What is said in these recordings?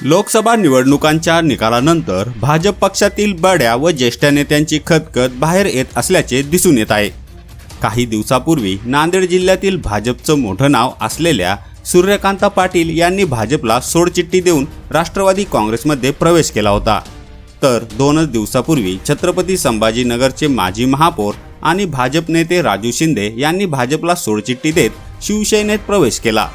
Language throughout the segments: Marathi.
लोकसभा निवडणुकांच्या निकालानंतर भाजप पक्षातील बड्या व ज्येष्ठ नेत्यांची खतखत बाहेर येत असल्याचे दिसून येत आहे. काही दिवसापूर्वी नांदेड जिल्ह्यातील भाजपचं मोठं नाव असलेल्या सूर्यकांता पाटील यांनी भाजपला सोडचिठ्ठी देऊन राष्ट्रवादी काँग्रेसमध्ये प्रवेश केला होता. तर दोनच दिवसापूर्वी छत्रपती संभाजीनगरचे माजी महापौर आणि भाजप नेते राजू शिंदे यांनी भाजपला सोडचिठ्ठी देत शिवसेनेत प्रवेश केला.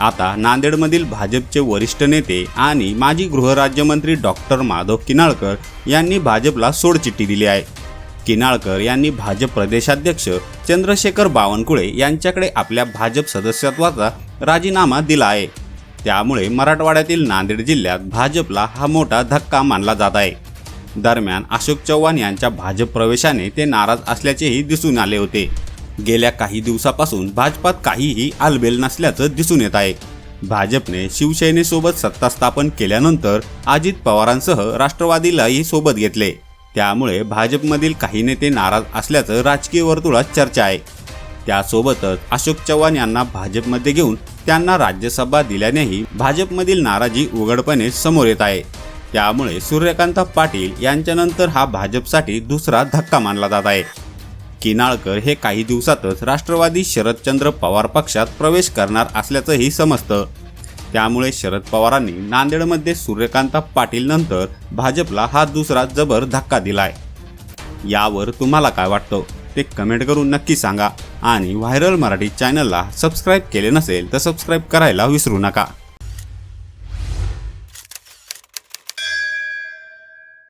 आता नांदेडमधील भाजपचे वरिष्ठ नेते आणि माजी गृहराज्यमंत्री डॉक्टर माधव किनाळकर यांनी भाजपला सोडचिठ्ठी दिली आहे. किनाळकर यांनी भाजप प्रदेशाध्यक्ष चंद्रशेखर बावनकुळे यांच्याकडे आपल्या भाजप सदस्यत्वाचा राजीनामा दिला आहे. त्यामुळे मराठवाड्यातील नांदेड जिल्ह्यात भाजपला हा मोठा धक्का मानला जात आहे. दरम्यान अशोक चव्हाण यांच्या भाजप प्रवेशाने ते नाराज असल्याचेही दिसून आले होते. गेल्या काही दिवसापासून भाजपात काहीही आलबेल नसल्याचं दिसून येत आहे. भाजपने शिवसेनेसोबत सत्ता स्थापन केल्यानंतर अजित पवारांसह राष्ट्रवादीलाही सोबत घेतले. त्यामुळे भाजपमधील काही नेते नाराज असल्याचं राजकीय वर्तुळात चर्चा आहे. त्यासोबतच अशोक चव्हाण यांना भाजपमध्ये घेऊन त्यांना राज्यसभा दिल्यानेही भाजपमधील नाराजी उघडपणे समोर येत आहे. त्यामुळे सूर्यकांत पाटील यांच्यानंतर हा भाजपसाठी दुसरा धक्का मानला जात आहे. किनाळकर हे काही दिवसातच राष्ट्रवादी शरदचंद्र पवार पक्षात प्रवेश करणार असल्याचंही समजतं. त्यामुळे शरद पवारांनी नांदेडमध्ये सूर्यकांत पाटील नंतर भाजपला हा दुसरा जबर धक्का दिलाय. यावर तुम्हाला काय वाटतं? ते कमेंट करून नक्की सांगा. आणि व्हायरल मराठी चॅनलला सबस्क्राईब केले नसेल तर सबस्क्राईब करायला विसरू नका.